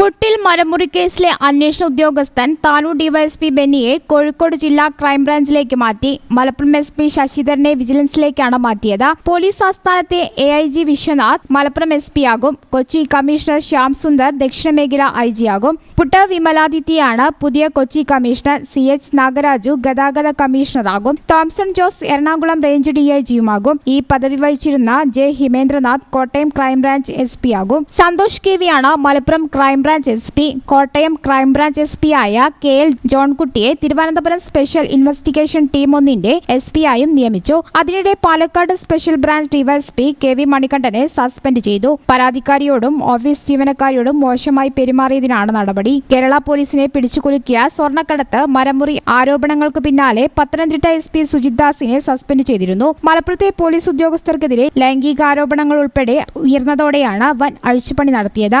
മുട്ടിൽ മരമുറി കേസിലെ അന്വേഷണ ഉദ്യോഗസ്ഥൻ താനൂർ ഡിവൈഎസ്പി ബെന്നിയെ കോഴിക്കോട് ജില്ലാ ക്രൈംബ്രാഞ്ചിലേക്ക് മാറ്റി. മലപ്പുറം എസ് പി ശശിധരനെ വിജിലൻസിലേക്കാണ് മാറ്റിയത്. Police ആസ്ഥാനത്തെ A I G Vishwanath Malappuram S P ആകും കൊച്ചി കമ്മീഷണർ ശ്യാം സുന്ദർ ദക്ഷിണ മേഖല ഐ ജി ആകും പുട്ട വിമലാദിത്യയാണ് പുതിയ Kochi commissioner C H Nagaraju ഗതാഗത കമ്മീഷണറാകും. Thomson Jose Ernakulam range D I ജിയുമാകും. ഈ പദവി വഹിച്ചിരുന്ന J Himendranath Kottayam crime branch S P ആകും Santhosh K വിയാണ് Malappuram crime branch S P Kottayam crime branch S P ആയ K L ജോൺകുട്ടിയെ Thiruvananthapuram special investigation team ഒന്നിന്റെ S P ആയും നിയമിച്ചു. അതിനിടെ Palakkad special branch DySP K V മണികണ്ഠനെ suspend ചെയ്തു. പരാതിക്കാരിയോടും office ജീവനക്കാരിയോടും മോശമായി പെരുമാറിയതിനാണ് നടപടി. കേരള പോലീസിനെ പിടിച്ചുകുലുക്കിയ സ്വർണക്കടത്ത് മരമുറി ആരോപണങ്ങൾക്ക് പിന്നാലെ പത്തനംതിട്ട എസ് പി സുജിത് ദാസിനെ സസ്പെൻഡ് ചെയ്തിരുന്നു. മലപ്പുറത്തെ പോലീസ് ഉദ്യോഗസ്ഥർക്കെതിരെ ലൈംഗികാരോപണങ്ങൾ ഉൾപ്പെടെ ഉയർന്നതോടെയാണ് വൻ അഴിച്ചുപണി നടത്തിയത്.